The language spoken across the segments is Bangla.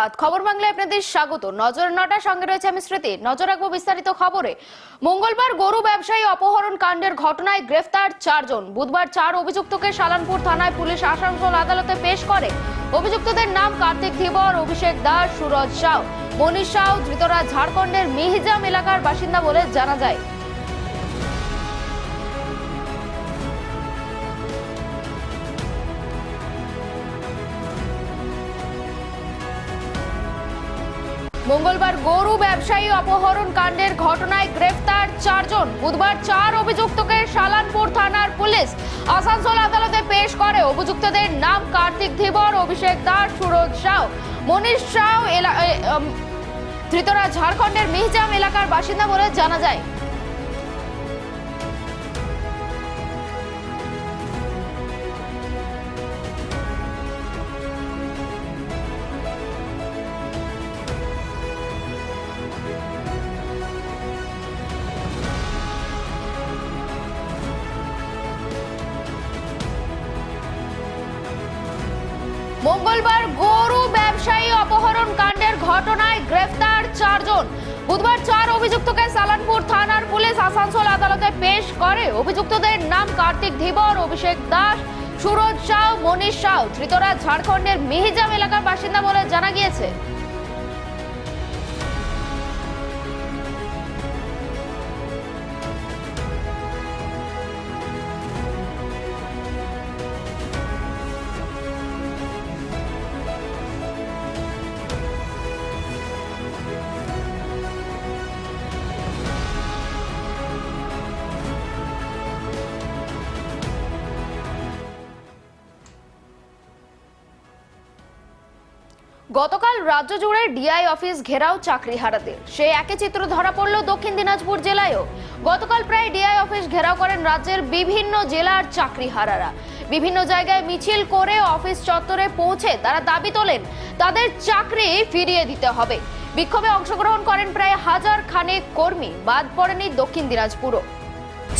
সুপ্রভাত খবর বাংলায় আপনাদের স্বাগত। নজর নটার সঙ্গে রয়েছে আমি স্মৃতি। নজর রাখব বিস্তারিত খবরে। মঙ্গলবার গরু ব্যবসায়ী অপহরণ কাণ্ডের ঘটনায় গ্রেফতার চারজন। বুধবার চার অভিযুক্তকে সালানপুর থানায় পুলিশ আসানসোল আদালতে পেশ করে। অভিযুক্তদের নাম কার্তিক ধীবর অভিষেক দাস, সুরজ সাউ। মনীষ সাউ ধৃতরা ঝাড়খণ্ডের মিহিজাম এলাকার বাসিন্দা বলে জানা যায়। মঙ্গলবার গরু ব্যবসায়ী অপহরণ কাণ্ডের ঘটনায় গ্রেফতার চারজন। বুধবার চার অভিযুক্তকে সালানপুর থানার পুলিশ আসানসোল আদালতে পেশ করে। অভিযুক্তদের নাম কার্তিক ধীবর, অভিষেক দাস, সুরজ সাউ মনীষ সাউ ধৃতরা ঝাড়খণ্ডের মিহজাম এলাকার বাসিন্দা বলে জানা যায়। মঙ্গলবার গরু ব্যবসায়ী অপহরণ কাণ্ডের ঘটনায় গ্রেফতার চারজন। বুধবার চার অভিযুক্তকে সালানপুর থানার পুলিশ আসানসোল আদালতে পেশ করে। অভিযুক্তদের নাম কার্তিক ধীবর, অভিষেক দাস, সুরজ সাউ, মনীষ সাউ। ধৃতরা ঝাড়খণ্ডের মিহিজাম এলাকার বাসিন্দা বলে জানা গিয়েছে। গতকাল রাজ্য জুড়ে ডিআই অফিস ঘেরাও চাকরি হারাদের। সে একই চিত্র ধরা পড়ল দক্ষিণ দিনাজপুর জেলায়ও। গতকাল প্রায় ডিআই অফিস ঘেরাও করেন রাজ্যের বিভিন্ন জেলার চাকরি হারারা। বিভিন্ন জায়গায় মিছিল করে অফিস চত্বরে পৌঁছে তারা দাবি তোলেন, তাদের চাকরি ফিরিয়ে দিতে হবে। বিক্ষোভে অংশগ্রহণ করেন প্রায় হাজার খানেক কর্মী, বাদ পড়েনি দক্ষিণ দিনাজপুরও।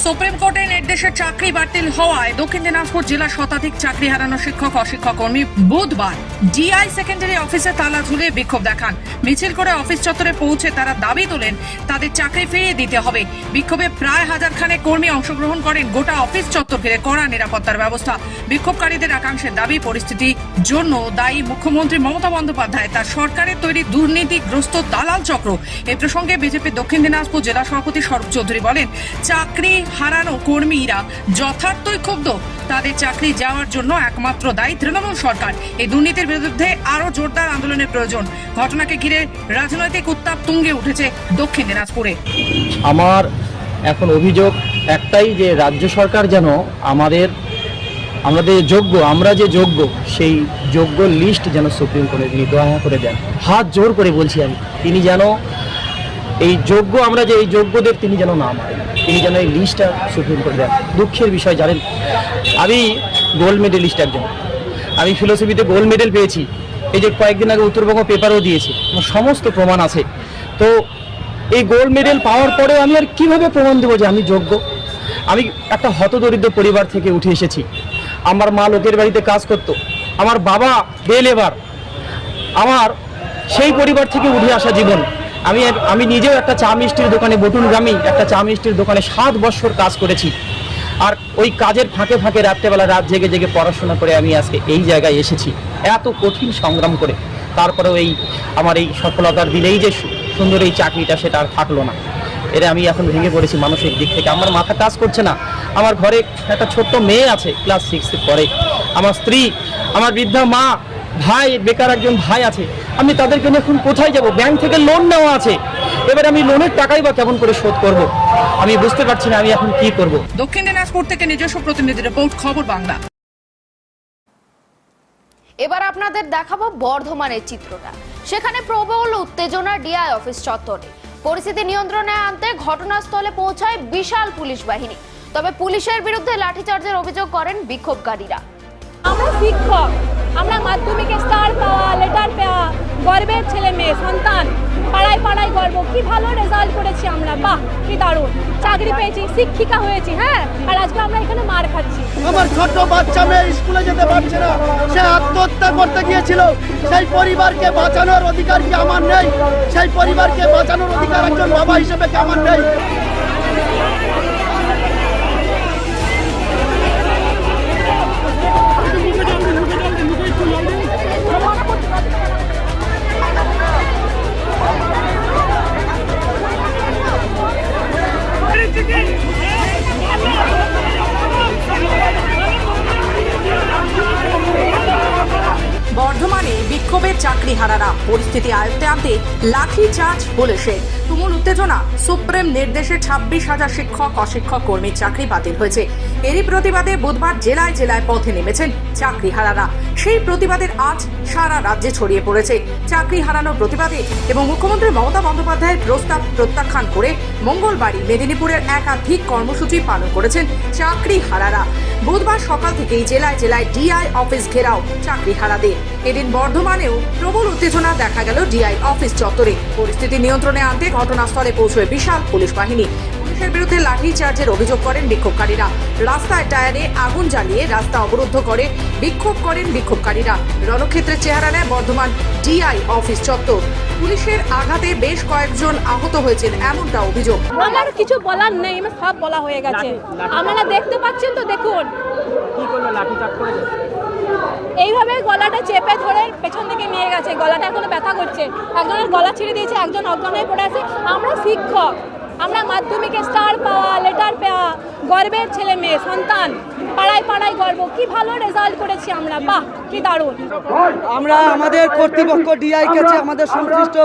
সুপ্রিম কোর্টের নির্দেশে চাকরি বাতিল হওয়ায় দক্ষিণ দিনাজপুর জেলা শতাধিক চাকরি হারানো শিক্ষক, অশিক্ষক কর্মী বুধবার ডিআই সেকেন্ডারি অফিসে তালা ঝুলে বিক্ষোভ দেখান। মিছিল করে অফিস চত্বরে পৌঁছে তারা দাবি তোলেন, তাদের চাকরি ফিরিয়ে দিতে হবে। বিক্ষোভে প্রায় হাজার খানেক কর্মী অংশগ্রহণ করেন, গোটা অফিস চত্বর ঘিরে কড়া নিরাপত্তার ব্যবস্থা। বিক্ষোভকারীদের একাংশের দাবি পরিস্থিতির জন্য দায়ী মুখ্যমন্ত্রী মমতা বন্দ্যোপাধ্যায় তার সরকারের তৈরি দুর্নীতিগ্রস্ত দালাল চক্র। এ প্রসঙ্গে বিজেপি দক্ষিণ দিনাজপুর জেলা সভাপতি স্বরূপ চৌধুরী বলেন, চাকরি হারানো কর্মীরা যথার্থই ক্ষুব্ধ। তাদের চাকরি যাওয়ার জন্য একমাত্র দায়ী তৃণমূল সরকার। এই দুর্নীতির বিরুদ্ধে আরও জোরদার আন্দোলনের প্রয়োজন। ঘটনাকে ঘিরে রাজনৈতিক উত্তাপ তুঙ্গে উঠেছে দক্ষিণ দিনাজপুরে। আমার এখন অভিযোগ একটাই যে রাজ্য সরকার যেন আমাদের আমাদের যোগ্য, আমরা যে যোগ্য, সেই যোগ্য লিস্ট যেন সুপ্রিম কোর্টে তিনি দয়া করে দেন। হাত জোর করে বলছি আমি, তিনি যেন এই যোগ্য, আমরা যে এই যোগ্যদের তিনি যেন না মারেন তিনি যেন এই লিস্টটা সুপ্রিম কোর্টে দেন। দুঃখের বিষয়, জানেন, আমি গোল্ড মেডেলিস্ট একজন। আমি ফিলোসফিতে গোল্ড মেডেল পেয়েছি। এই যে কয়েকদিন আগে উত্তরবঙ্গ পেপারও দিয়েছি। আমার সমস্ত প্রমাণ আছে। তো এই গোল্ড মেডেল পাওয়ার পরে আমি আর কীভাবে প্রমাণ দেবো যে আমি যোগ্য? আমি একটা হতদরিদ্র পরিবার থেকে উঠে এসেছি। আমার মা লোকের বাড়িতে কাজ করতো। আমার বাবা বেল এবার আমার সেই পরিবার থেকে উঠে আসা জীবন। আমি আমি নিজেও একটা চা মিষ্টির দোকানে বটুন গ্রামেই একটা চা মিষ্টির দোকানে সাত বছর কাজ করেছি। আর ওই কাজের ফাঁকে ফাঁকে রাত্রেবেলা রাত জেগে জেগে পড়াশোনা করে আমি আজকে এই জায়গায় এসেছি। এত কঠিন সংগ্রাম করে। তারপরেও এই আমার এই সফলতার দিলেই যে সুন্দর এই চাকরিটা সেটা আর থাকল না। এর আমি এখন ভেঙে পড়েছি মানসিক দিক থেকে। আমার মাথা কাজ করছে না। আমার ঘরে একটা ছোট্ট মেয়ে আছে ক্লাস সিক্সে পরে। আমার স্ত্রী, আমার বৃদ্ধা মা ভাই বেকার একজন ভাই আছে। আমি তাদেরকে নিয়ে এখন কোথায় যাব? ব্যাংক থেকে লোন নেওয়া আছে। এবার আমি লোনের টাকাই বা কেমন করে শোধ করব? আমি বুঝতে পারছি না আমি এখন কি করব? দক্ষিণ দিনাজপুর থেকে নিজস্ব প্রতিনিধি রিপোর্ট খবর বাংলা। এবার আপনাদের দেখাবো বর্ধমানের চিত্রটা। সেখানে প্রবল উত্তেজনা ডিআই অফিস চত্বরে। পরিস্থিতি নিয়ন্ত্রণে আনতে ঘটনাস্থলে পৌঁছায় বিশাল পুলিশ বাহিনী। তবে পুলিশের বিরুদ্ধে লাঠিচার্জের অভিযোগ করেন বিক্ষোভকারীরা। আমরা শিক্ষক, আমরা মাধ্যমিকে স্টার পাওয়া লেটার পাওয়া, গর্বের ছেলে মেয়ে, সন্তান, পাড়ায় পাড়ায় গর্ব। কি ভালো রেজাল্ট করেছি আমরা, বাহ, কি দারুণ। চাকরি পেয়েছি, শিক্ষিকা হয়েছি হ্যাঁ? আর আজকে আমরা এখানে মার খাচ্ছি। আমার ছোট বাচ্চা মেয়ে স্কুলে যেতে পারছে না। সে আত্মহত্যা করতে গিয়েছিল। সেই পরিবারকে বাঁচানোর অধিকার কি আমার নেই? সেই পরিবারকে বাঁচানোর অধিকার একজন বাবা হিসেবে কি আমার নেই? হারারা পরিস্থিতি আয়ত্তে আনতে লাঠি চার্জ পুলিশের তুমুল উত্তেজনা, সুপ্রিম নির্দেশে ছাব্বিশ হাজার শিক্ষক, অশিক্ষক কর্মীর চাকরি বাতিল হয়েছে। এরই প্রতিবাদে বুধবার জেলায় জেলায় পথে নেমেছেন চাকরি হারারা সেই প্রতিবাদের আজ সারা রাজ্যে ছড়িয়ে পড়েছে। চাকরি হারানোর প্রতিবাদে এবং মুখ্যমন্ত্রী মমতা বন্দ্যোপাধ্যায়ের প্রস্তাব প্রত্যাখ্যান করে মঙ্গলবারই মেদিনীপুরের একাধিক কর্মসূচি পালন করেছেন চাকরি হারারা। বুধবার সকাল থেকেই জেলায় জেলায় ডিআই অফিস ঘেরাও চাকরি হারাদের। এদিন বর্ধমানেও প্রবল উত্তেজনা দেখা গেল ডিআই অফিস চত্বরে। পরিস্থিতি নিয়ন্ত্রণে আনতে ঘটনাস্থলে পৌঁছয় বিশাল পুলিশ বাহিনী। পুলিশের বিরুদ্ধে লাঠি চার্জের অভিযোগ করেন বিক্ষোভকারীরা। রাস্তায় টায়ারে আগুন জ্বালিয়ে রাস্তা অবরুদ্ধ করে বিক্ষোভ করেন বিক্ষোভকারীরা। রণক্ষেত্রের চেহারা নেয় বর্ধমান ডিআই অফিস চত্বর। পুলিশের আঘাতে বেশ কয়েকজন আহত হয়েছেন এমনটা অভিযোগ। আমার কিছু বলার নেই আমার সব বলা হয়ে গেছে। আপনারা দেখতে পাচ্ছেন তো দেখুন। এইভাবে গলাটা চেপে ধরে পেছন দিকে নিয়ে গেছে গলাটা এখনও ব্যথা করছে। একজনের গলা ছিঁড়ে দিয়েছে একজন অজ্ঞান হয়ে পড়ে আছে। আমরা শিক্ষক আমরা মাধ্যমিকে স্টার পাওয়া লেটার পাওয়া, গর্বের ছেলে মেয়ে, সন্তান, পাড়ায় পাড়ায় গর্ব। কি ভালো রেজাল্ট করেছি আমরা, বাহ, কি দারুণ। আমরা আমাদের কর্তৃপক্ষ ডিআই কাছে আমাদের সংশ্লিষ্ট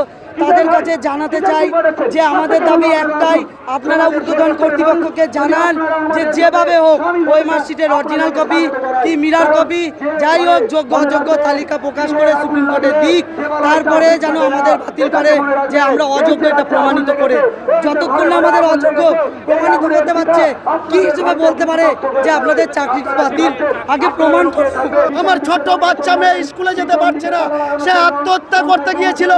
তাদের কাছে জানাতে চাই যে আমাদের দাবি একটাই আপনারা ঊর্ধ্বতন কর্তৃপক্ষকে জানান যে যেভাবে হোক ওই মার্কশিটের অরিজিনাল কপি কি মিরার কপি যাই হোক যোগ্য অযোগ্য তালিকা প্রকাশ করে সুপ্রিম কোর্টে দিক তারপরে যেন আমাদের বাতিল করে যে আমরা অযোগ্য এটা প্রমাণিত করে যতক্ষণ না আমাদের অযোগ্য প্রমাণিত করতে পারছে কি হিসেবে বলতে পারে যে আপনাদের চাকরি বাতিল আগে প্রমাণ করুন আমার ছোট বাচ্চা মেয়ে স্কুলে যেতে পারছে না সে আত্মহত্যা করতে গিয়েছিল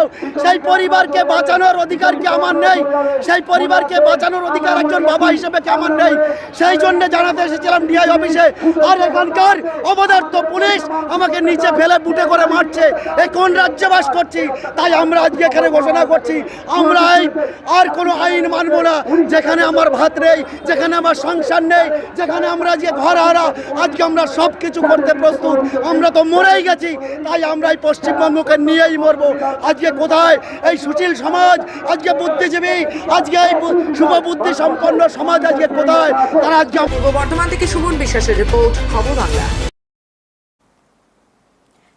সেই পরিবারকে বাঁচানোর অধিকার কি আমার নেই? সেই পরিবারকে বাঁচানোর অধিকার একজন বাবা হিসেবে কি আমার নেই? সেই জন্য জানাতে এসেছিলাম ডিআই অফিসে। আর এখানকার অবদার্থ পুলিশ আমাকে নিচে ফেলে বুটে করে মারছে। এ কোন রাজ্যে বাস করছি? তাই আমরা আজকে এখানে ঘোষণা করছি। আমরা এই আর কোনো আইন মানবো না। যেখানে আমার ভাত নেই, যেখানে আমার সংসার নেই, যেখানে আমরা আজকে ঘর হারা আজকে আমরা সব কিছু করতে প্রস্তুত। আমরা তো মরেই গেছি, তাই আমরা এই পশ্চিমবঙ্গকে নিয়েই মরবো। আজকে কোথায় এই সুশীল সমাজ আজকে বুদ্ধিজীবী আজকে এই বু- শুভ বুদ্ধি সম্পন্ন সমাজ আজকে কোথায়? তারা আজকে পূর্ব বর্ধমান থেকে সুমন বিশ্বাসের রিপোর্ট খবর বাংলা।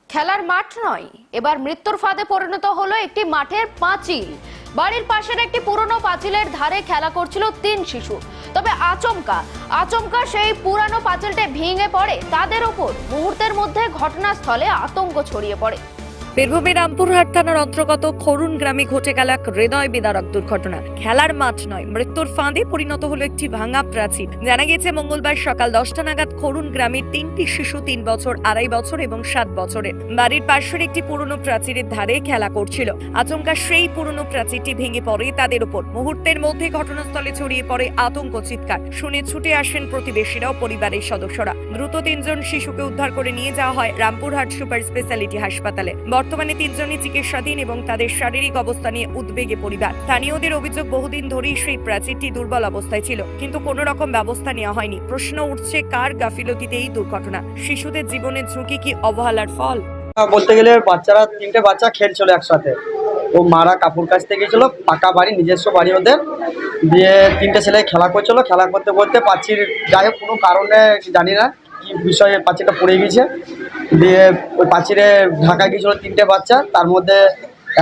খেলার মাঠ নয় এবার মৃত্যুর ফাঁদে পরিণত হলো একটি মাঠের পাঁচিল। বাড়ির পাশের একটি পুরনো পাঁচিলের ধারে খেলা করছিল তিন শিশু। তবে আচমকা আচমকা সেই পুরানো পাঁচিলটা ভেঙে পড়ে। তাদের ওপর মুহূর্তের মধ্যে ঘটনাস্থলে আতঙ্ক ছড়িয়ে পড়ে। বীরভূমের রামপুরহাট থানার অন্তর্গত খরুন গ্রামে ঘটে গেল এক হৃদয় বিদারক দুর্ঘটনা খেলার মাঠ নয়, মৃত্যুর ফাঁদে পরিণত হলো একটি ভাঙা প্রাচীর। জানা গেছে, মঙ্গলবার সকাল দশটা নাগাদ খরুন গ্রামের তিনটি শিশু তিন বছর, আড়াই বছর এবং সাত বছরের। বাড়ির পাশের একটি পুরনো প্রাচীরের ধারে খেলা করছিল। আচমকা সেই পুরনো প্রাচীরটি ভেঙে পড়ে তাদের উপর মুহূর্তের মধ্যে ঘটনাস্থলে ছড়িয়ে পড়ে আতঙ্ক, চিৎকার। শুনে ছুটে আসেন প্রতিবেশীরা ও পরিবারের সদস্যরা। দ্রুত তিনজন শিশুকে উদ্ধার করে নিয়ে যাওয়া হয় রামপুরহাট সুপার স্পেশালিটি হাসপাতালে। বর্তমানে তিনজনই চিকিৎসাধীন এবং তাদের শারীরিক অবস্থা নিয়ে উদ্বেগে পরিবার। স্থানীয়দের অভিযোগ, বহুদিন ধরেই সেই প্রাচীরটি দুর্বল অবস্থায় ছিল, কিন্তু কোনো রকম ব্যবস্থা নেওয়া হয়নি। প্রশ্ন উঠছে, কার গাফিলতিতে এই দুর্ঘটনা? শিশুদের জীবনের ঝুঁকি কি অবহেলার ফল? বলতে গেলে বাচ্চারা, তিনটে বাচ্চা খেলছিল একসাথে। ও মারা কাপড় কাচতে গেছিল, পাকা বাড়ি, নিজস্ব বাড়ি ওদের। দিয়ে তিনটে ছেলে খেলা করছিল, খেলা করতে করতে পাচ্ছির যাই হোক, কোনো কারণে জানি না। বিষয়ে পাঁচিরটা পড়ে গেছে। দিয়ে ওই পাঁচিরে ঢাকা গিয়েছিল তিনটে বাচ্চা, তার মধ্যে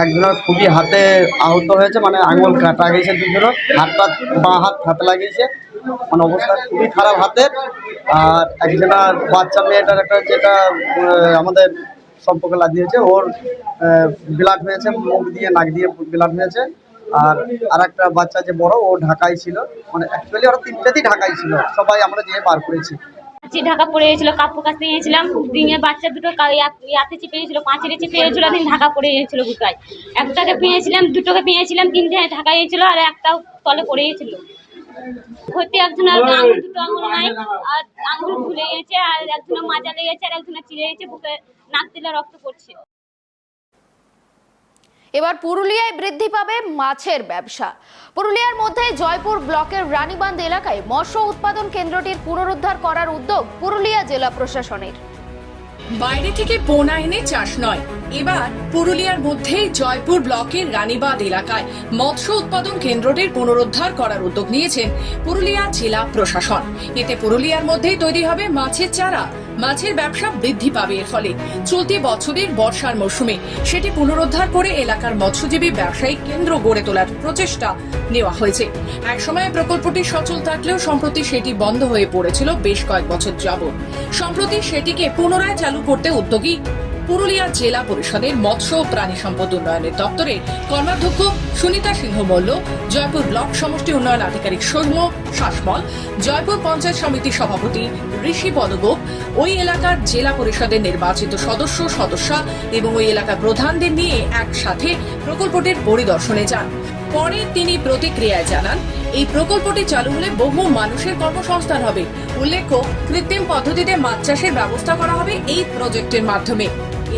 একজনের খুবই হাতে আহত হয়েছে মানে আঙুল কাটা গেছে দুজনের হাত হাতটা বাঁ হাত হাতে লাগিয়েছে। মানে অবস্থা খুবই খারাপ হাতের আর একজনের বাচ্চা মেয়েটার একটা যেটা আমাদের সম্পর্কে লাগিয়েছে ওর ব্লাড হয়েছে, মুখ দিয়ে, নাক দিয়ে ব্লাড হয়েছে। আর আর একটা বাচ্চা যে বড়, ও ঢাকায় ছিল। মানে অ্যাকচুয়ালি ওরা তিনটেতেই ঢাকায় ছিল। সবাই আমরা যেয়ে বার করেছি। ঢাকা পড়ে গেছিল কাপড় কাছে গিয়েছিলাম দিনে বাচ্চা দুটো ইয়াতে চেপে গেছিল পাঁচিরে চেপে গেছিল দিন ঢাকা পড়ে গেছিল গুটায়। একটাকে পেয়েছিলাম দুটোকে পেয়েছিলাম তিনটে ঢাকা গিয়েছিল আর একটা তলে পড়ে গেছিল। ক্ষতি একজনের আঙুল দুটো আঙুল নাই আর আঙুল ফুলে গেছে আর একজনের মাজা লেগেছে আর একজনের চিড়ে গেছে বুকে নাক দিলে রক্ত পড়ছে। এবার পুরুলিয়ায় বৃদ্ধি পাবে মাছের ব্যবসা। পুরুলিয়ার মধ্যে জয়পুর ব্লকের রানীবান্ধ এলাকায় মৎস্য উৎপাদন কেন্দ্রটির পুনরুদ্ধার করার উদ্যোগ পুরুলিয়া জেলা প্রশাসনের। বাইরে থেকে পোনা এনে চাষ নয় এবার পুরুলিয়ার মধ্যেই জয়পুর ব্লকের রানীবাদ এলাকায় মৎস্য উৎপাদন কেন্দ্রটির পুনরুদ্ধার করার উদ্যোগ নিয়েছেন পুরুলিয়া জেলা প্রশাসন। এতে পুরুলিয়ার মধ্যেই তৈরি হবে মাছের চারা। মাছের ব্যবসা বৃদ্ধি পাবে এর ফলে। চলতি বছরের বর্ষার মৌসুমে সেটি পুনরুদ্ধার করে এলাকার মৎস্যজীবী ব্যবসায়িক কেন্দ্র গড়ে তোলার প্রচেষ্টা নেওয়া হয়েছে। একসময় প্রকল্পটি সচল থাকলেও সম্প্রতি সেটি বন্ধ হয়ে পড়েছিল বেশ কয়েক বছর যাবৎ। সম্প্রতি সেটিকে পুনরায় চালু করতে উদ্যোগী পুরুলিয়া জেলা পরিষদের মৎস্য ও প্রাণী সম্পদ উন্নয়নের দপ্তরের কর্মাধ্যক্ষ সুনিতা সিংহ মল্ল, জয়পুর ব্লক সমষ্টি উন্নয়ন আধিকারিক সৌম্য শাসমল, জয়পুর পঞ্চায়েত সমিতির সভাপতি ঋষি পদগোপ, ওই এলাকার জেলা পরিষদের নির্বাচিত সদস্য, সদস্যা এবং ওই এলাকার প্রধানদের নিয়ে একসাথে প্রকল্পটির পরিদর্শনে যান। পরে তিনি প্রতিক্রিয়ায় জানান, এই প্রকল্পটি চালু হলে বহু মানুষের কর্মসংস্থান হবে। উল্লেখ্য, কৃত্রিম পদ্ধতিতে মাছ চাষের ব্যবস্থা করা হবে এই প্রজেক্টের মাধ্যমে।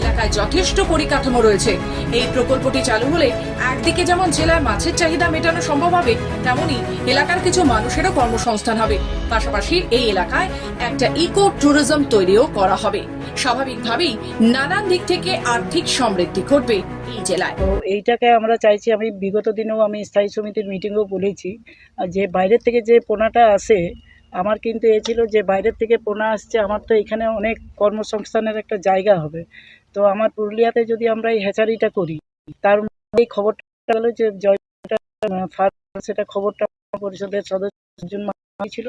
এলাকায় যথেষ্ট পরিকাঠামো রয়েছে। এই প্রকল্পটি চালু হলে একদিকে যেমন জেলায় মাছের চাহিদা মেটানো সম্ভব হবে, তেমনি এলাকার কিছু মানুষেরও কর্মসংস্থান হবে। পাশাপাশি এই এলাকায় একটা ইকো ট্যুরিজম তৈরিও করা হবে। স্বাভাবিকভাবেই নানান দিক থেকে আর্থিক সমৃদ্ধি ঘটবে এই জেলায়। তো এইটাকে আমরা চাইছি, আমি বিগত দিনেও আমি স্থায়ী সমিতির মিটিংও বলেছি যে বাইরের থেকে যে পোনাটা আসে, আমার কিন্তু এ ছিল যে বাইরের থেকে পোনা আসছে, আমার তো এখানে অনেক কর্মসংস্থানের একটা জায়গা হবে। তো আমার পুরুলিয়াতে যদি আমরা এই হ্যাচারিটা করি, তার এই খবরটা গেল যে জয়টা ফার্ম সেটা খবরটা পরিষদের সদস্য ছিল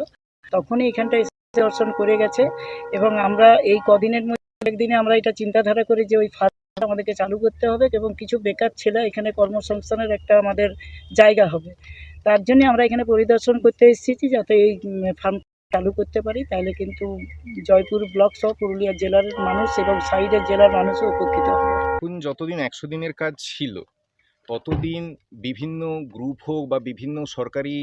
তখনই এখানটা দর্শন করে গেছে এবং আমরা এই কদিনের মধ্যে একদিনে আমরা এটা চিন্তাধারা করি যে ওই ফার্ম আমাদেরকে চালু করতে হবে এবং কিছু বেকার ছেলে এখানে কর্মসংস্থানের একটা আমাদের জায়গা হবে। তার জন্য আমরা এখানে পরিদর্শন করতে এসেছি যাতে এই ফার্ম চালু করতে পারি, তাহলে কিন্তু জয়পুর ব্লক সহ পুরুলিয়া জেলার মানুষ এবং সাইডের জেলার মানুষও উপকৃত হবে। এখন যতদিন একশো দিনের কাজ ছিল, ততদিন বিভিন্ন গ্রুপ হোক বা বিভিন্ন সরকারি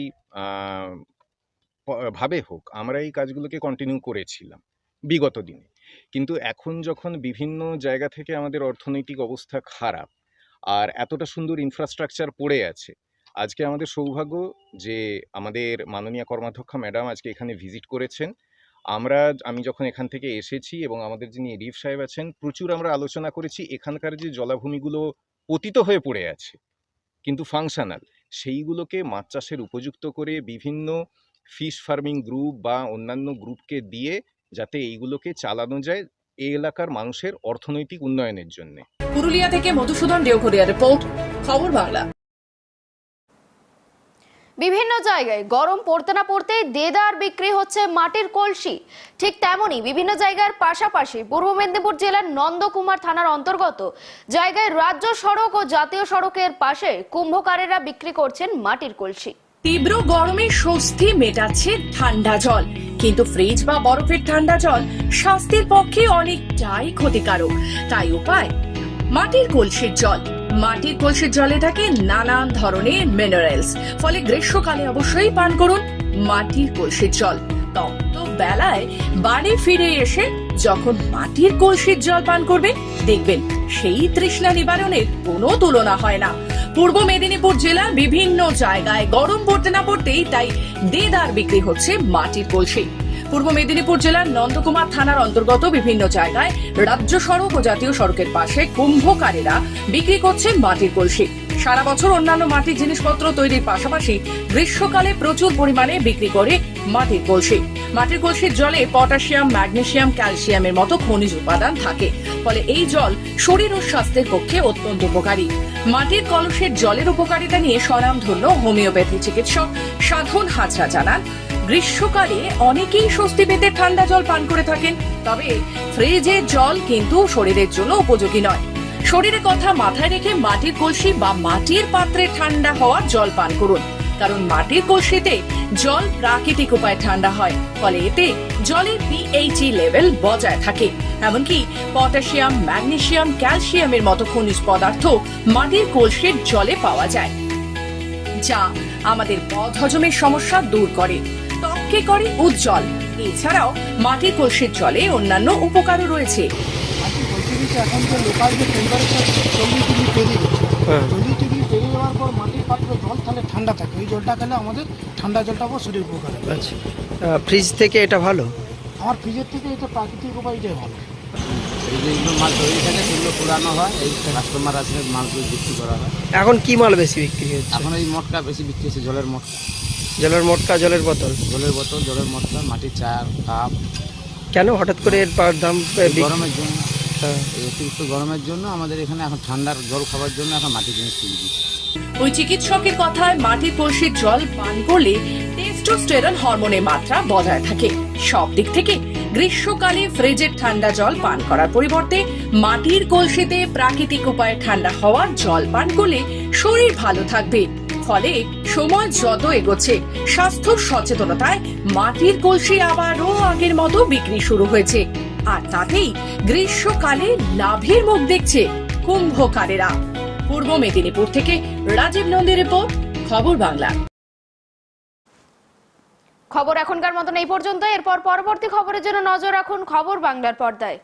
ভাবে হোক, আমরা এই কাজগুলোকে কন্টিনিউ করেছিলাম বিগত দিনে। কিন্তু এখন যখন বিভিন্ন জায়গা থেকে আমাদের অর্থনৈতিক অবস্থা খারাপ, আর এতটা সুন্দর ইনফ্রাস্ট্রাকচার পড়ে আছে আজকে আমাদের সৌভাগ্য যে আমাদের মাননীয় কর্মাধ্যক্ষা ম্যাডাম আজকে এখানে ভিজিট করেছেন। আমরা আমি যখন এখান থেকে এসেছি এবং আমাদের যিনি এডিএফ সাহেব আছেন, প্রচুর আমরা আলোচনা করেছি এখানকার যে জলাভূমিগুলো পতিত হয়ে পড়ে আছে, কিন্তু ফাংশনাল সেইগুলোকে মাছ চাষের উপযুক্ত করে বিভিন্ন ফিশ ফার্মিং গ্রুপ বা অন্যান্য গ্রুপকে দিয়ে যাতে এইগুলোকে চালানো যায় এই এলাকার মানুষের অর্থনৈতিক উন্নয়নের জন্যে। পুরুলিয়া থেকে মধুসূদন দেওঘরিয়া রিপোর্ট, খবর বাংলা। বিভিন্ন জায়গায় গরম পড়তে না পড়তেই দেদার বিক্রি হচ্ছে মাটির কলসি। ঠিক তেমনই বিভিন্ন জায়গার পাশাপাশি পূর্ব মেদিনীপুর জেলার নন্দকুমার থানার অন্তর্গত জায়গায় রাজ্য সড়ক ও জাতীয় সড়কের পাশে কুম্ভকারেরা বিক্রি করছেন মাটির কলসি। তীব্র গরমে স্বস্তি মেটাচ্ছে ঠান্ডা জল। কিন্তু ফ্রিজ বা বরফের ঠান্ডা জল স্বাস্থ্যের পক্ষে অনেকটাই ক্ষতিকারক। তাই উপায়, মাটির কলসির জল। মাটির কলসির জলে থাকে নানান ধরনের মিনারেলস ফলে গ্রীষ্মকালে অবশ্যই পান করুন মাটির কলসির জল। তপ্ত বেলায় বাড়ি ফিরে এসে যখন মাটির কলসির জল পান করবেন, দেখবেন সেই তৃষ্ণা নিবারণের কোনো তুলনা হয় না। পূর্ব মেদিনীপুর জেলা বিভিন্ন জায়গায় গরম পড়তে না পড়তেই তাই দেদার বিক্রি হচ্ছে মাটির কলসি। পূর্ব মেদিনীপুর জেলার নন্দকুমার থানার অন্তর্গত বিভিন্ন জায়গায় রাজ্য সড়ক ও জাতীয় সড়কের পাশে কুম্ভকারীরা বিক্রি করছেন মাটির কলসি। সারা বছর অন্যান্য মাটির জিনিসপত্র তৈরির পাশাপাশি গ্রীষ্মকালে প্রচুর পরিমাণে বিক্রি করে মাটির কলসি। মাটির কলসির জলে পটাশিয়াম ম্যাগনেসিয়াম ক্যালসিয়ামের মতো খনিজ উপাদান থাকে। ফলে এই জল শরীর ও স্বাস্থ্যের পক্ষে অত্যন্ত উপকারী। মাটির কলসের জলের উপকারিতা নিয়ে স্বনামধন্য হোমিওপ্যাথি চিকিৎসক সাধন হাজরা জানান গ্রীষ্মকালে অনেকেই স্বস্তি পেতে ঠান্ডা জল পান করে থাকেন, তবে ফ্রিজের জল কিন্তু শরীরের জন্য উপযোগী নয়। শরীরের কথা মাথায় রেখে মাটির কলসি বা মাটির পাত্রে ঠান্ডা হওয়ার জল পান করুন, কারণ মাটির কলসিতে জল প্রাকৃতিক উপায়ে ঠান্ডা হয়, ফলে এতে জলের পিএইচই লেভেল বজায় থাকে। এমনকি পটাশিয়াম ম্যাগনেসিয়াম ক্যালসিয়ামের মতো খনিজ পদার্থ মাটির কলসির জলে পাওয়া যায়, যা আমাদের পথ হজমের সমস্যা দূর করে। ত্বককে করে উজ্জ্বল। এছাড়াও মাটির কলসির জলে অন্যান্য উপকারও রয়েছে। এখন যে লোকাল যে টেম্পারেচার চল্লিশ ডিগ্রি পেরিয়ে গেছে। চল্লিশ ডিগ্রি পেরিয়ে যাওয়ার পর মাটির পাত্রে জল তাহলে ঠান্ডা থাকে। ওই জলটা খেলে আমাদের ঠান্ডা জলটা শরীর উপকার হবে আচ্ছা। ফ্রিজ থেকে এটা ভালো? আমার ফ্রিজের থেকে এটা প্রাকৃতিক উপায়টাই ভালো। এই যেগুলো মাল তৈরি থাকে সেগুলো পুরানো হয়। এই কাস্টমার আসলে মালগুলো বিক্রি করা হয়। এখন কি মাল বেশি বিক্রি হচ্ছে? এখন এই মটকা বেশি বিক্রি হচ্ছে জলের মটকা। জলের মোটকা জলের বোতল? জলের বোতল জলের মটকা মাটির চা কাপ। কেন হঠাৎ করে এর দাম গরমের জন্য। হ্যাঁ। অতিরিক্ত গরমের জন্য আমাদের এখানে এখন ঠান্ডার জল খাবার জন্য এখন মাটির জিনিস কিনে দিচ্ছে। ওই চিকিৎসকের কথায় মাটির কলসির জল পান করলে টেস্টোস্টেরন হরমোনের মাত্রা বজায় থাকে। সব দিক থেকে গ্রীষ্মকালে ফ্রিজের ঠান্ডা জল পান করার পরিবর্তে মাটির কলসিতে প্রাকৃতিক উপায়ে ঠান্ডা হওয়ার জল পান করলে শরীর ভালো থাকবে। ফলে সময় যত এগোচ্ছে, স্বাস্থ্য সচেতনতায় মাটির কলসি আবারও আগের মতো বিক্রি শুরু হয়েছে। আর তাতেই গ্রীষ্মকালে লাভের মুখ দেখছে কুম্ভকারেরা। পূর্ব মেদিনীপুর থেকে রাজীব নন্দী রিপোর্ট, খবর বাংলা। খবর এখনকার মতন এই পর্যন্ত এরপর পরবর্তী খবরের জন্য নজর রাখুন খবর বাংলার পর্দায়।